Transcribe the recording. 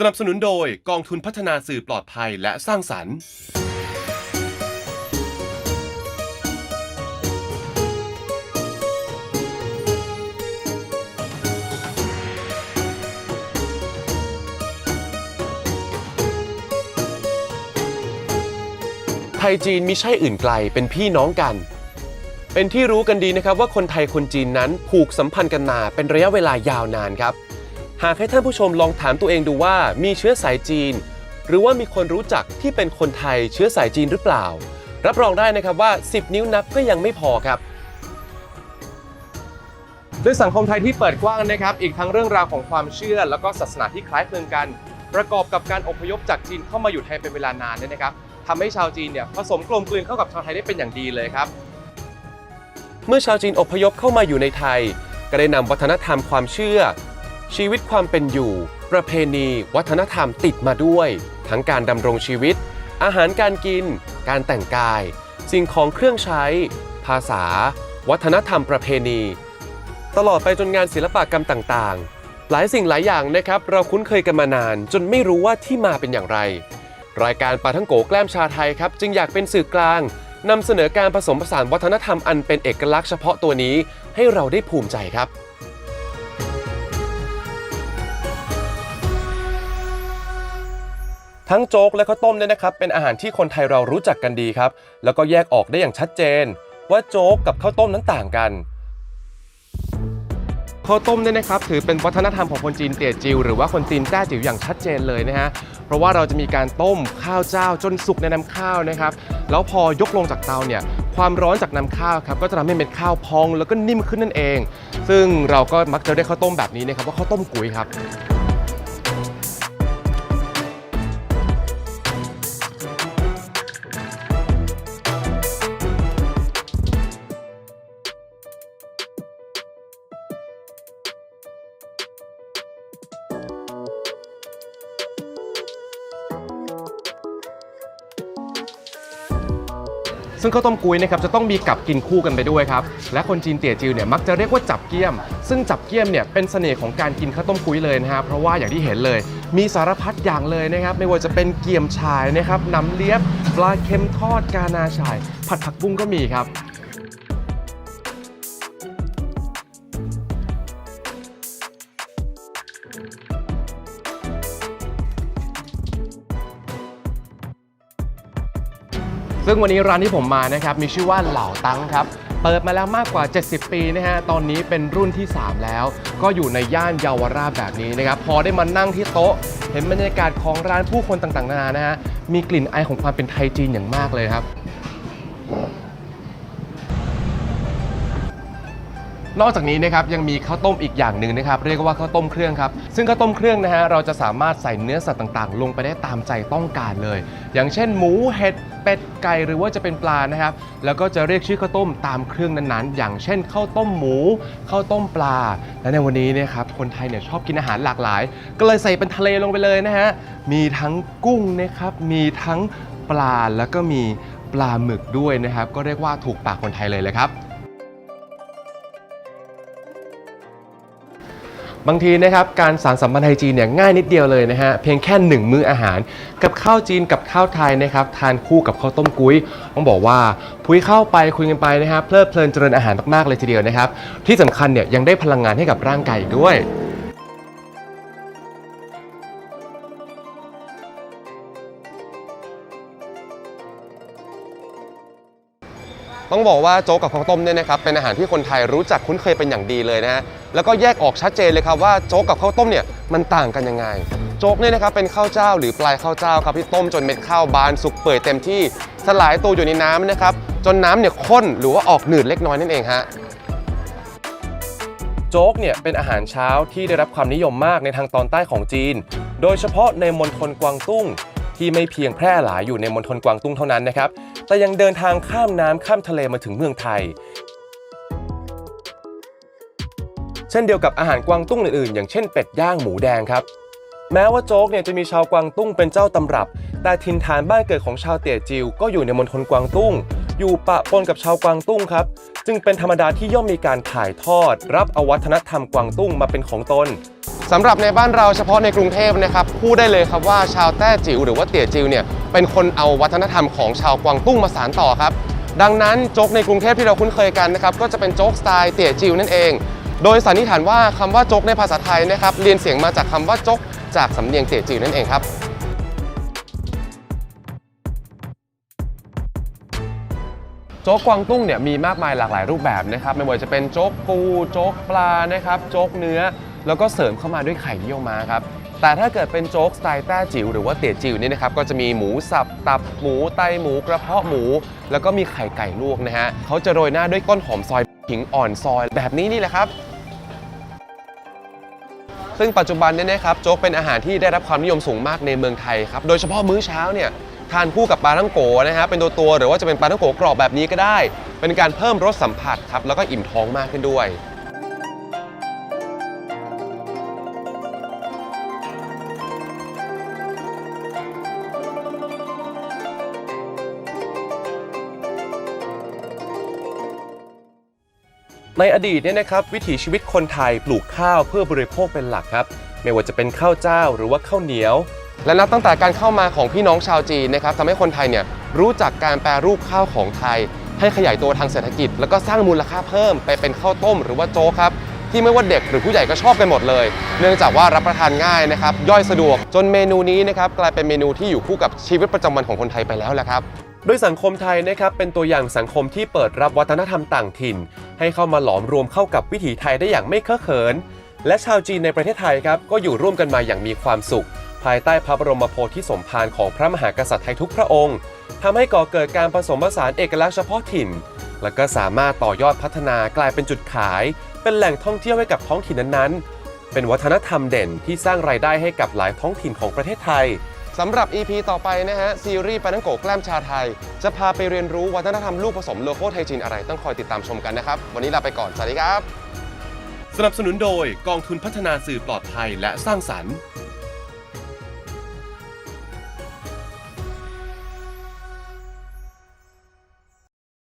สนับสนุนโดยกองทุนพัฒนาสื่อปลอดภัยและสร้างสรรค์ ไทยจีนมิใช่อื่นไกลเป็นพี่น้องกัน เป็นที่รู้กันดีนะครับว่าคนไทยคนจีนนั้นผูกสัมพันธ์กันมาเป็นระยะเวลายาวนานครับ หากให้ท่านผู้ชมลองถามตัวเองดูว่ามีเชื้อสายจีน หรือว่ามีคนรู้จักที่เป็นคนไทยเชื้อสายจีนหรือเปล่า รับรองได้นะครับว่า 10 นิ้วนับก็ยังไม่พอครับด้วยสังคมไทยที่เปิดกว้างนะครับ อีกทั้งเรื่องราวของความเชื่อ แล้วก็ศาสนาที่คล้ายคลึงกัน ประกอบกับการอพยพจากจีนเข้ามาอยู่ไทยเป็นเวลานานเนี่ยนะครับทำให้ชาวจีนเนี่ยผสมกลมกลืนเข้ากับชาวไทยได้เป็นอย่างดีเลยครับ เมื่อชาวจีนอพยพเข้ามาอยู่ในไทย ก็ได้นำวัฒนธรรมความเชื่อ ชีวิตความเป็นอยู่ ประเพณี วัฒนธรรมติดมาด้วย ทั้งการดำรงชีวิต อาหารการกิน การแต่งกาย สิ่งของเครื่องใช้ ภาษา วัฒนธรรมประเพณี ตลอดไปจนงานศิลปกรรมต่างๆ หลายสิ่งหลายอย่างนะครับ เราคุ้นเคยกันมานาน จนไม่รู้ว่าที่มาเป็นอย่างไร รายการปาทั้งโกแกล้มชาไทยครับ จึงอยากเป็นสื่อกลางนำเสนอการผสมผสานวัฒนธรรมอันเป็นเอกลักษณ์เฉพาะตัวนี้ ให้เราได้ภูมิใจครับ ทั้งโจ๊กและข้าวต้มเนี่ยนะครับเป็นอาหารที่คนไทยเรารู้จักกันดีครับ แล้วก็แยกออกได้อย่างชัดเจน ว่าโจ๊กกับข้าวต้มนั้นต่างกันข้าวต้มเนี่ยนะครับถือเป็นวัฒนธรรมของคนจีนเตี่ยจิวหรือว่าคนจีนแต้จิ๋วอย่างชัดเจนเลยนะฮะเพราะว่าเราจะมีการต้มข้าวเจ้าจนสุกในน้ำข้าวนะครับแล้วพอยกลงจากเตาเนี่ยความร้อนจากน้ำข้าวครับก็จะทำให้เม็ดข้าวพองแล้วก็นิ่มขึ้นนั่นเอง ซึ่งเราก็มักจะได้ข้าวต้มแบบนี้นะครับว่าข้าวต้มกุยครับ ซึ่งข้าวต้มกุ้ยนะครับจะต้องมีกับกินคู่กันไปด้วยครับ และคนจีนเตี๋ยจิวเนี่ยมักจะเรียกว่าจับเกี้ยม ซึ่งจับเกี้ยมเนี่ยเป็นเสน่ห์ของการกินข้าวต้มกุ้ยเลยนะฮะ เพราะว่าอย่างที่เห็นเลย มีสารพัดอย่างเลยนะครับ ไม่ว่าจะเป็นเกี๊ยมชายนะครับน้ำเลียบ ปลาเค็มทอดกานาชาย ผัดผักบุ้งก็มีครับ ซึ่งวันนี้ร้านที่ผมมานะครับมีชื่อว่าเหล่าตังครับ เปิดมาแล้วมากกว่า 70 ปีนะฮะ ตอนนี้เป็นรุ่นที่ 3 แล้ว ก็อยู่ในย่านเยาวราชแบบนี้นะครับ พอได้มานั่งที่โต๊ะ เห็นบรรยากาศของร้านผู้คนต่างๆ นานานะฮะ มีกลิ่นไอายของความเป็นไทยจีนอย่างมากเลยครับ นอกจากนี้นะครับยังมีข้าวต้มอีกอย่างหนึ่งนะครับเรียกว่าข้าวต้มเครื่องครับซึ่งข้าวต้มเครื่องนะฮะเราจะสามารถใส่เนื้อสัตว์ต่างๆ ลงไปได้ตามใจต้องการเลย อย่างเช่น หมูเห็ดเป็ดไก่หรือว่าจะเป็นปลานะครับแล้วก็จะเรียกชื่อข้าวต้มตามเครื่องนั้นๆ อย่างเช่นข้าวต้มหมูข้าวต้มปลา และในวันนี้นะครับคนไทยเนี่ยชอบกินอาหารหลากหลาย ก็เลยใส่เป็นทะเลลงไปเลยนะฮะมีทั้งกุ้งนะครับมีทั้งปลาแล้วก็มีปลาหมึกด้วยนะครับก็เรียกว่าถูกปากคนไทยเลยเลยครับ บางทีนะครับการสารสัมพันธ์ไทยจีนเนี่ยง่ายนิดเดียวเลยนะฮะเพียงแค่หนึ่งมื้ออาหาร กับข้าวจีนกับข้าวไทยนะครับทานคู่กับข้าวต้มกุ้ยต้องบอกว่าพุยเข้าไปคุยกันไปนะครับเพลิดเพลินเจริญอาหารมากๆเลยทีเดียวนะครับที่สำคัญเนี่ยยังได้พลังงานให้กับร่างกายอีกด้วย ต้องบอกว่าโจ๊กกับข้าวต้มเนี่ยนะครับเป็นอาหารที่คนไทยรู้จักคุ้นเคยเป็นอย่างดีเลยนะฮะแล้วก็แยกออกชัดเจนเลยครับว่าโจ๊กกับข้าวต้มเนี่ยมันต่างกันยังไง โจ๊กเนี่ยนะครับเป็นข้าวเจ้าหรือปลายข้าวเจ้าครับที่ต้มจนเม็ดข้าวบานสุกเปื่อยเต็มที่สลายตัวอยู่ในน้ำนะครับจนน้ำเนี่ยข้นหรือว่าออกหนืดเล็กน้อยนั่นเองฮะโจ๊กเนี่ยเป็นอาหารเช้าที่ได้รับความนิยมมากในทางตอนใต้ของจีน โดยเฉพาะในมณฑลกวางตุ้ง ที่ไม่เพียงแพร่หลายอยู่ในมณฑลกวางตุ้งเท่านั้นนะครับ แต่ยังเดินทางข้ามน้ำข้ามทะเลมาถึงเมืองไทย เช่นเดียวกับอาหารกวางตุ้งอื่นๆ อย่างเช่นเป็ดย่างหมูแดงครับแม้ว่าโจ๊กเนี่ยจะมีชาวกวางตุ้งเป็นเจ้าตำรับ แต่ถิ่นฐานบ้านเกิดของชาวเตี่ยจิวก็อยู่ในมณฑลกวางตุ้ง อยู่ปะปนกับชาวกวางตุ้งครับ จึงเป็นธรรมดาที่ย่อมมีการถ่ายทอด รับเอาวัฒนธรรมกวางตุ้งมาเป็นของตน สำหรับในบ้านเราเฉพาะในกรุงเทพนะครับพูดได้เลยครับว่าชาวแต้จิ๋วหรือว่าเตี่ยจิ๋วเนี่ยเป็นคนเอาวัฒนธรรมของชาวกวางตุ้งมาสานต่อครับดังนั้นโจ๊กในกรุงเทพที่เราคุ้นเคยกันนะครับก็จะเป็นโจ๊กสไตล์เตี่ยจิ๋วนั่นเอง โดยสันนิษฐานว่าคำว่าโจ๊กในภาษาไทยนะครับเรียนเสียงมาจากคำว่าโจ๊กจากสำเนียงเตี่ยจิ๋วนั่นเองครับโจ๊กกวางตุ้งเนี่ยมีมากมายหลากหลายรูปแบบนะครับไม่ว่าจะเป็นโจ๊กปูโจ๊กปลานะครับโจ๊กเนื้อ แล้วก็เสริมเข้ามาด้วยไข่เยี่ยวม้าครับแต่ถ้าเกิดเป็นโจ๊กสไตล์แต้จิ๋วหรือว่าเตี๋ยจิ๋วนี่นะครับก็จะมีหมูสับตับหมูไตหมูกระเพาะหมู แล้วก็มีไข่ไก่ลวกนะฮะเขาจะโรยหน้าด้วยต้นหอมซอยขิงอ่อนซอยแบบนี้นี่แหละครับ ซึ่งปัจจุบันเนี่ยนะครับโจ๊กเป็นอาหารที่ได้รับความนิยมสูงมากในเมืองไทยครับโดยเฉพาะมื้อเช้าเนี่ยทานคู่กับปลาท่องโกนะฮะเป็นตัวตัวหรือว่าจะเป็นปลาท่องโกกรอบแบบนี้ก็ได้ เป็นการเพิ่มรสสัมผัสครับแล้วก็อิ่มท้องมากขึ้นด้วย ในอดีตเนี่ยนะครับวิถีชีวิตคนไทยปลูกข้าวเพื่อบริโภคเป็นหลักครับ ไม่ว่าจะเป็นข้าวเจ้าหรือว่าข้าวเหนียว และนับตั้งแต่การเข้ามาของพี่น้องชาวจีนนะครับทำให้คนไทยเนี่ยรู้จักการแปรรูปข้าวของไทย ให้ขยายตัวทางเศรษฐกิจ แล้วก็สร้างมูลค่าเพิ่มไปเป็นข้าวต้มหรือว่าโจ๊กครับที่ไม่ว่าเด็กหรือผู้ใหญ่ก็ชอบกันหมดเลย เนื่องจากว่ารับประทานง่ายนะครับย่อยสะดวกจนเมนูนี้นะครับกลายเป็นเมนูที่อยู่คู่กับชีวิตประจำวันของคนไทยไปแล้วแหละครับ โดยสังคมไทยนะครับเป็นตัวอย่างสังคมที่เปิดรับวัฒนธรรมต่างถิ่น ให้เข้ามาหลอมรวมเข้ากับวิถีไทยได้อย่างไม่เคอะเขิน และชาวจีนในประเทศไทยครับก็อยู่ร่วมกันมาอย่างมีความสุข ภายใต้พระบรมโพธิสมภารของพระมหากษัตริย์ไทยทุกพระองค์ทำให้ก่อเกิดการผสมผสานเอกลักษณ์เฉพาะถิ่น และก็สามารถต่อยอดพัฒนากลายเป็นจุดขาย เป็นแหล่งท่องเที่ยวให้กับท้องถิ่นนั้นๆ เป็นวัฒนธรรมเด่นที่สร้างรายได้ให้กับหลายท้องถิ่นของประเทศไทย สำหรับ EP ต่อไปนะฮะ ซีรีส์ปานังโกะแกล้มชาไทย จะพาไปเรียนรู้วัฒนธรรมลูกผสมโลโก้ไทยจีนอะไรต้องคอยติดตามชมกันนะครับ วันนี้ลาไปก่อน สวัสดีครับ สนับสนุนโดยกองทุนพัฒนาสื่อปลอดภัยและสร้างสรรค์